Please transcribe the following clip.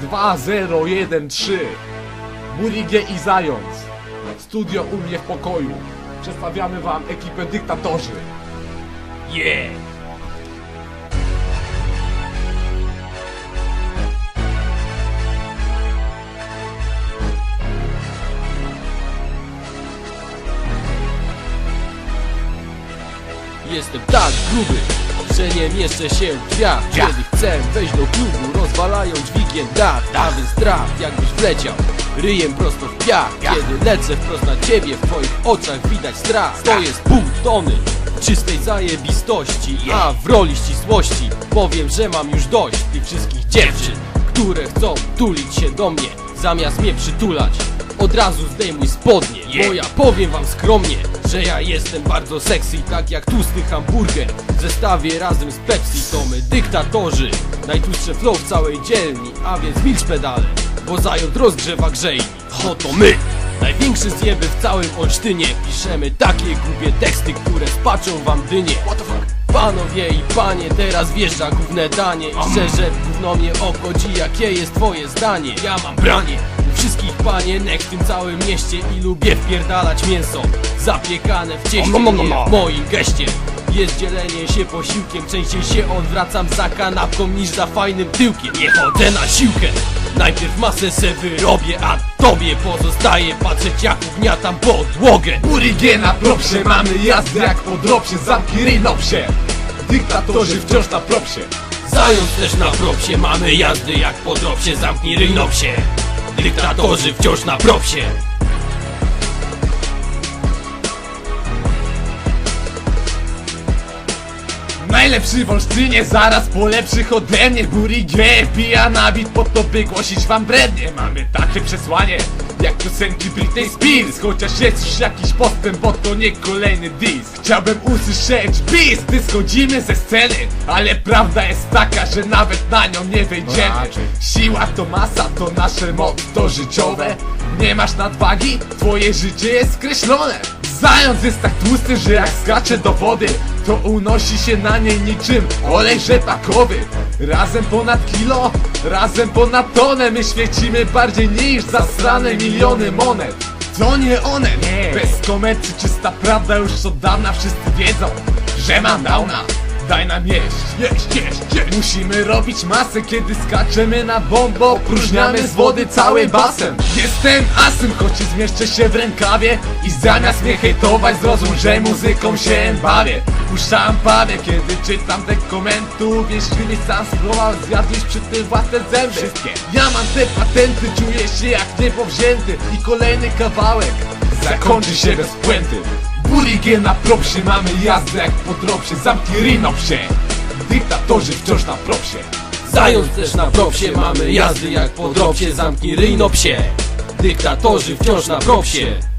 2013 Murigie i Zając. Studio u mnie w pokoju. Przedstawiamy wam ekipę dyktatorzy. Yeah! Jestem tak gruby, nie mieszczę się w drzwiach Kiedy chcę wejść do klubu, rozwalają dźwigiem dach A więc strach, jakbyś wleciał ryjem prosto w piach Kiedy lecę wprost na ciebie, w twoich oczach widać strach. To jest pół tony czystej zajebistości. A w roli ścisłości powiem, że mam już dość Tych wszystkich dziewczyn, które chcą tulić się do mnie Zamiast mnie przytulać. Od razu zdejmuj spodnie Bo ja powiem wam skromnie, że ja jestem bardzo sexy Tak jak tłusty hamburger. W zestawie razem z Pepsi To my dyktatorzy, najtłustsze flow w całej dzielni A więc milcz pedale, bo zając rozgrzewa grzejni Oto my, największe zjeby w całym Olsztynie. Piszemy takie głupie teksty, które spaczą wam dynie. Panowie i panie, teraz wjeżdża główne danie. Szczerze gówno mnie obchodzi, jakie jest twoje zdanie. Ja mam branie u wszystkich panienek w tym całym mieście I lubię wpierdalać mięso zapiekane w cieście. Nie w moim geście jest dzielenie się posiłkiem. Częściej się odwracam za kanapką niż za fajnym tyłkiem. Nie chodzę na siłkę Najpierw masę se wyrobię, a tobie pozostaje patrzeć jak ugniatam podłogę. Murigie na propsie Mamy jazdę jak po dropsie. Zamki ryj nopsie Dyktatorzy wciąż na propsie. Zając też na propsie, mamy jazdy jak po dropsie, zamknij ryj nopsie Dyktatorzy wciąż na propsie Najlepszy w Olsztynie, zaraz po lepszych ode mnie. Murigie pija na bit po to by głosić wam brednie. Mamy takie przesłanie jak piosenki Britney Spears. Chociaż jest już jakiś postęp, bo to nie kolejny diss. Chciałbym usłyszeć bis, gdy schodzimy ze sceny. Ale prawda jest taka, że nawet na nią nie wejdziemy. Siła to masa, to nasze motto życiowe. Nie masz nadwagi, twoje życie jest skreślone Zając jest tak tłusty, że jak skacze do wody To unosi się na niej niczym olej rzepakowy. Razem ponad kilo, razem ponad tonę My świecimy bardziej niż zasrane miliony monet. To nie one, bez komercji czysta prawda Już od dawna wszyscy wiedzą, że mam downa Daj nam jeść, jeść, jeść, jeść. Musimy robić masę, kiedy skaczemy na bombo Opróżniamy z wody cały basen. Jestem asem, choć zmieszczę się w rękawie. I zamiast mnie hejtować zrozum, że muzyką się bawię. Puszczam pawie, kiedy czytam te komentów Jeśli nie sam spróbował, zjadłeś przy tym własne zęby. Wszystkie. Ja mam te patenty, czuję się jak niepowzięty. I kolejny kawałek zakończy się bez puenty Burigę na propsie, mamy jazdę jak po dropsie. Zamknij rynopsie, dyktatorzy wciąż na propsie. Zając też na propsie, mamy jazdy jak po dropsie. Zamknij ryj no psie. Dyktatorzy wciąż na propsie